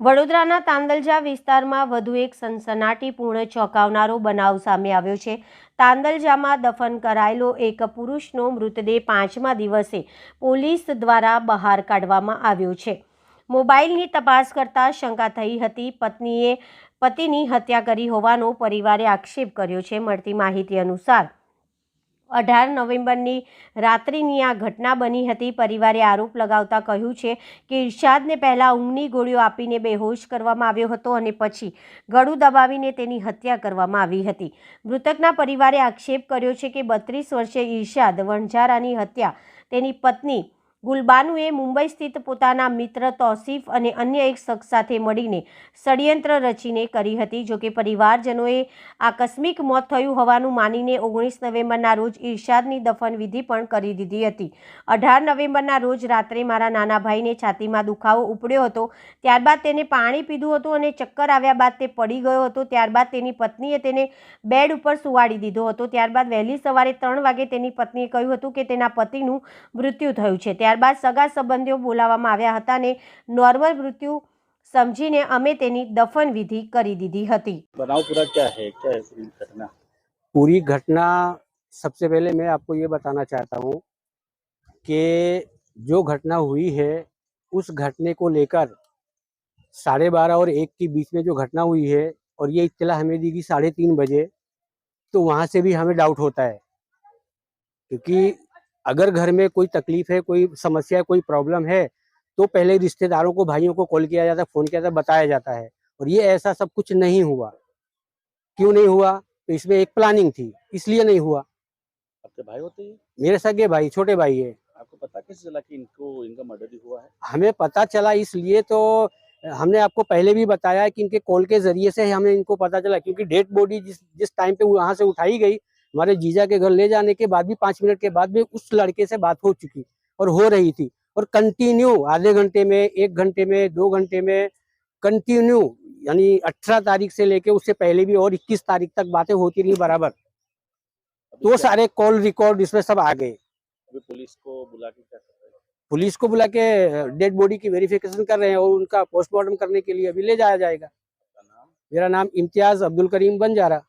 વડોદરાના તાંદલજા વિસ્તારમાં વધુ એક સનસનાટીપૂર્ણ ચોંકાવનારો બનાવ સામે આવ્યો છે. તાંદલજામાં દફન કરાયેલો એક પુરુષનો મૃતદેહ પાંચમા દિવસે પોલીસ દ્વારા બહાર કાઢવામાં આવ્યો છે. મોબાઈલની તપાસ કરતાં શંકા થઈ હતી. પત્નીએ પતિની હત્યા કરી હોવાનો પરિવારે આક્ષેપ કર્યો છે. મળતી માહિતી અનુસાર અઢાર નવેમ્બરની રાત્રિની આ ઘટના બની હતી. પરિવારે આરોપ લગાવતા કહ્યું છે કે ઇરશાદને પહેલાં ઊંઘની ગોળીઓ આપીને બેહોશ કરવામાં આવ્યો હતો અને પછી ગળું દબાવીને તેની હત્યા કરવામાં આવી હતી. મૃતકના પરિવારે આક્ષેપ કર્યો છે કે બત્રીસ વર્ષે ઇરશાદ વણઝારાની હત્યા તેની પત્ની ગુલબાનુએ મુંબઈ સ્થિત પોતાના મિત્ર તૌસીફ અને અન્ય એક શખ્સ સાથે મળીને ષડયંત્ર રચીને કરી હતી જોકે પરિવારજનોએ આકસ્મિક મોત થયું હોવાનું માનીને ઓગણીસ નવેમ્બરના રોજ ઇરશાદની દફન વિધિ પણ કરી દીધી હતી. અઢાર નવેમ્બરના રોજ રાત્રે મારા નાના ભાઈને છાતીમાં દુખાવો ઉપડ્યો હતો, ત્યારબાદ તેને પાણી પીધું હતું અને ચક્કર આવ્યા બાદ તે પડી ગયો હતો, ત્યારબાદ તેની પત્નીએ તેને બેડ ઉપર સુવાડી દીધો હતો, ત્યારબાદ વહેલી સવારે ત્રણ વાગે તેની પત્નીએ કહ્યું હતું કે તેના પતિનું મૃત્યુ થયું છે. ત્યારબાદ સગા સંબંધીઓ બોલાવવામાં આવ્યા હતા અને નોર્મલ મૃત્યુ સમજીને અમે તેની દફન વિધિ કરી દીધી હતી बनाव पूरा क्या है क्या है पूरी घटना पूरी घटना सबसे पहले मैं आपको ये बताना चाहता हूँ कि जो घटना हुई है उस घटने को लेकर साढ़े बारह और एक के बीच में जो घटना हुई है और ये इत्तला हमें दी गई साढ़े तीन बजे तो वहाँ से भी हमें डाउट होता है क्योंकि अगर घर में कोई तकलीफ़ है कोई समस्या है कोई प्रॉब्लम है तो पहले रिश्तेदारों को भाइयों को कॉल किया जाता है फ़ोन किया जाता बताया जाता है। और ये ऐसा सब कुछ नहीं हुआ। क्यों नहीं हुआ? तो इसमें एक प्लानिंग थी इसलिए नहीं हुआ। आपके भाई होते हैं? मेरे सगे भाई छोटे भाई है। आपको पता कैसे चला कि इनको इनका मर्डर ही हुआ है? हमें पता चला इसलिए तो हमने आपको पहले भी बताया कि इनके कॉल के ज़रिए से हमें इनको पता चला क्योंकि डेड बॉडी जिस जिस टाइम पे वहाँ से उठाई गई हमारे जीजा के घर ले जाने के बाद भी पाँच मिनट के बाद भी उस लड़के से बात हो चुकी और हो रही थी। और कंटिन्यू आधे घंटे में एक घंटे में दो घंटे में कंटिन्यू यानी अठारह तारीख से लेके उससे पहले भी और इक्कीस तारीख तक बातें होती रही बराबर। तो सारे कॉल रिकॉर्ड इसमें सब आ गए। अभी पुलिस को बुला के क्या रहे पुलिस को बुला के डेड बॉडी की वेरिफिकेशन कर रहे हैं और उनका पोस्टमार्टम करने के लिए अभी ले जाया जाएगा। नाम? मेरा नाम इम्तियाज़ अब्दुल करीम बंजारा